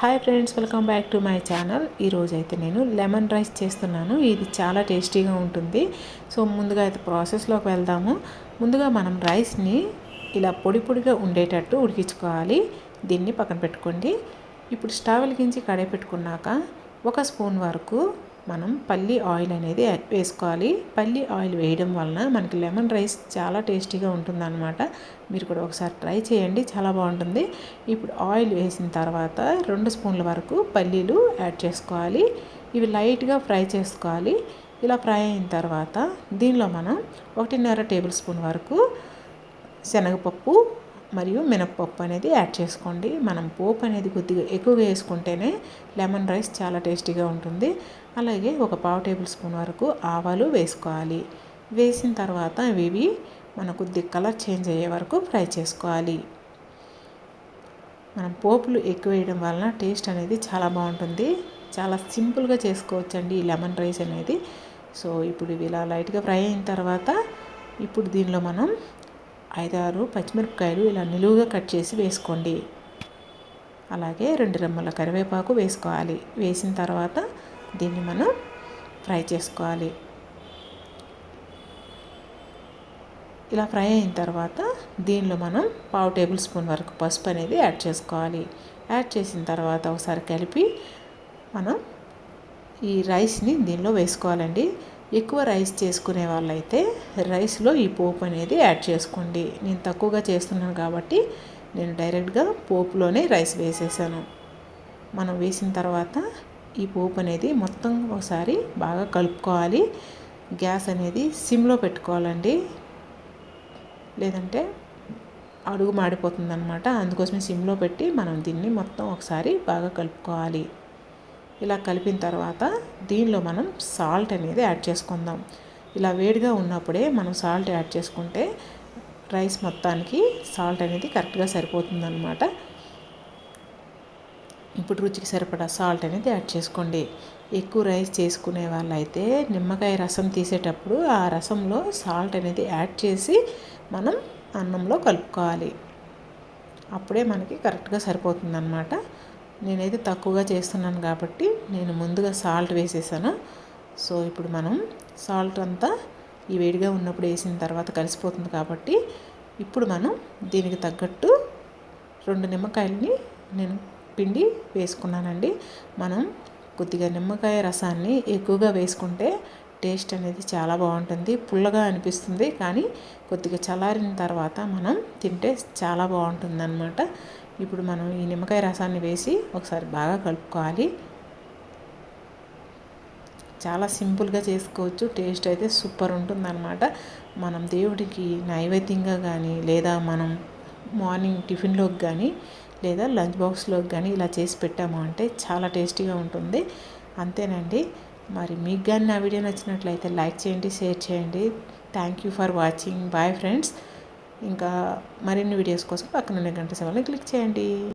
Hi friends welcome back to my channel ఈరోజు అయితే నేను లెమన్ రైస్ చేస్తున్నాను. ఇది చాలా టేస్టీగా ఉంటుంది. సో ముందుగా అయితే ప్రాసెస్లోకి వెళ్దాము. ముందుగా మనం రైస్ని ఇలా పొడి పొడిగా ఉండేటట్టు ఉడికించుకోవాలి. దీన్ని పక్కన పెట్టుకోండి. ఇప్పుడు స్టవ్ వెలిగించి కడాయి పెట్టుకున్నాక ఒక స్పూన్ వరకు మనం పల్లి ఆయిల్ అనేది వేసుకోవాలి. పల్లి ఆయిల్ వేయడం వలన మనకి లెమన్ రైస్ చాలా టేస్టీగా ఉంటుందన్నమాట. మీరు కూడా ఒకసారి ట్రై చేయండి చాలా బాగుంటుంది. ఇప్పుడు ఆయిల్ వేసిన తర్వాత రెండు స్పూన్ల వరకు పల్లీలు యాడ్ చేసుకోవాలి. ఇవి లైట్గా ఫ్రై చేసుకోవాలి. ఇలా ఫ్రై అయిన తర్వాత దీనిలో మనం ఒకటిన్నర టేబుల్ స్పూన్ వరకు శనగపప్పు మరియు మినప్పప్పు అనేది యాడ్ చేసుకోండి. మనం పోపు అనేది కొద్దిగా ఎక్కువగా వేసుకుంటేనే లెమన్ రైస్ చాలా టేస్టీగా ఉంటుంది. అలాగే ఒక పావు టేబుల్ స్పూన్ వరకు ఆవాలు వేసుకోవాలి. వేసిన తర్వాత ఇవి మన కొద్దిగా కలర్ చేంజ్ అయ్యే వరకు ఫ్రై చేసుకోవాలి. మనం పోపులు ఎక్కువ వేయడం వలన టేస్ట్ అనేది చాలా బాగుంటుంది. చాలా సింపుల్గా చేసుకోవచ్చండి ఈ లెమన్ రైస్ అనేది. సో ఇప్పుడు ఇవి ఇలా లైట్గా ఫ్రై అయిన తర్వాత ఇప్పుడు దీనిలో మనం ఐదారు పచ్చిమిరపకాయలు ఇలా నిలువుగా కట్ చేసి వేసుకోండి. అలాగే రెండు రెమ్మల కరివేపాకు వేసుకోవాలి. వేసిన తర్వాత దీన్ని మనం ఫ్రై చేసుకోవాలి. ఇలా ఫ్రై అయిన తర్వాత దీనిలో మనం పావు టేబుల్ స్పూన్ వరకు పసుపు అనేది యాడ్ చేసుకోవాలి. యాడ్ చేసిన తర్వాత ఒకసారి కలిపి మనం ఈ రైస్ని దీనిలో వేసుకోవాలండి. ఎక్కువ రైస్ చేసుకునే వాళ్ళైతే రైస్లో ఈ పోపు అనేది యాడ్ చేసుకోండి. నేను తక్కువగా చేస్తున్నాను కాబట్టి నేను డైరెక్ట్గా పోపులోనే రైస్ వేసేసాను. మనం వేసిన తర్వాత ఈ పోపు అనేది మొత్తం ఒకసారి బాగా కలుపుకోవాలి. గ్యాస్ అనేది సిమ్లో పెట్టుకోవాలండి. లేదంటే అడుగు మాడిపోతుందన్నమాట. అందుకోసమే సిమ్లో పెట్టి మనం దీన్ని మొత్తం ఒకసారి బాగా కలుపుకోవాలి. ఇలా కలిపిన తర్వాత దీనిలో మనం సాల్ట్ అనేది యాడ్ చేసుకుందాం. ఇలా వేడిగా ఉన్నప్పుడే మనం సాల్ట్ యాడ్ చేసుకుంటే రైస్ మొత్తానికి సాల్ట్ అనేది కరెక్ట్గా సరిపోతుందన్నమాట. ఇప్పుడు రుచికి సరిపడా సాల్ట్ అనేది యాడ్ చేసుకోండి. ఎక్కువ రైస్ చేసుకునే వాళ్ళైతే నిమ్మకాయ రసం తీసేటప్పుడు ఆ రసంలో సాల్ట్ అనేది యాడ్ చేసి మనం అన్నంలో కలుపుకోవాలి. అప్పుడే మనకి కరెక్ట్గా సరిపోతుందన్నమాట. నేనైతే తక్కువగా చేస్తున్నాను కాబట్టి నేను ముందుగా సాల్ట్ వేసేసాను. సో ఇప్పుడు మనం సాల్ట్ అంతా ఈ వేడిగా ఉన్నప్పుడు వేసిన తర్వాత కలిసిపోతుంది కాబట్టి ఇప్పుడు మనం దీనికి తగ్గట్టు రెండు నిమ్మకాయలని నేను పిండి వేసుకున్నానండి. మనం కొద్దిగా నిమ్మకాయ రసాన్ని ఎక్కువగా వేసుకుంటే టేస్ట్ అనేది చాలా బాగుంటుంది పుల్లగా అనిపిస్తుంది. కానీ కొద్దిగా చల్లారిన తర్వాత మనం తింటే చాలా బాగుంటుంది అనమాట ఇప్పుడు మనం ఈ నిమ్మకాయ రసాన్ని వేసి ఒకసారి బాగా కలుపుకోవాలి. చాలా సింపుల్గా చేసుకోవచ్చు. టేస్ట్ అయితే సూపర్ ఉంటుందన్నమాట. మనం దేవుడికి నైవేద్యంగా కానీ లేదా మనం మార్నింగ్ టిఫిన్లోకి కానీ లేదా లంచ్ బాక్స్లోకి కానీ ఇలా చేసి పెట్టాము అంటే చాలా టేస్టీగా ఉంటుంది. అంతేనండి. మరి మీకు కానీ నా వీడియో నచ్చినట్లయితే లైక్ చేయండి షేర్ చేయండి. Thank you for watching. Bye friends. ఇంకా మరిన్ని వీడియోస్ కోసం పక్కన గంట సేవలను క్లిక్ చేయండి.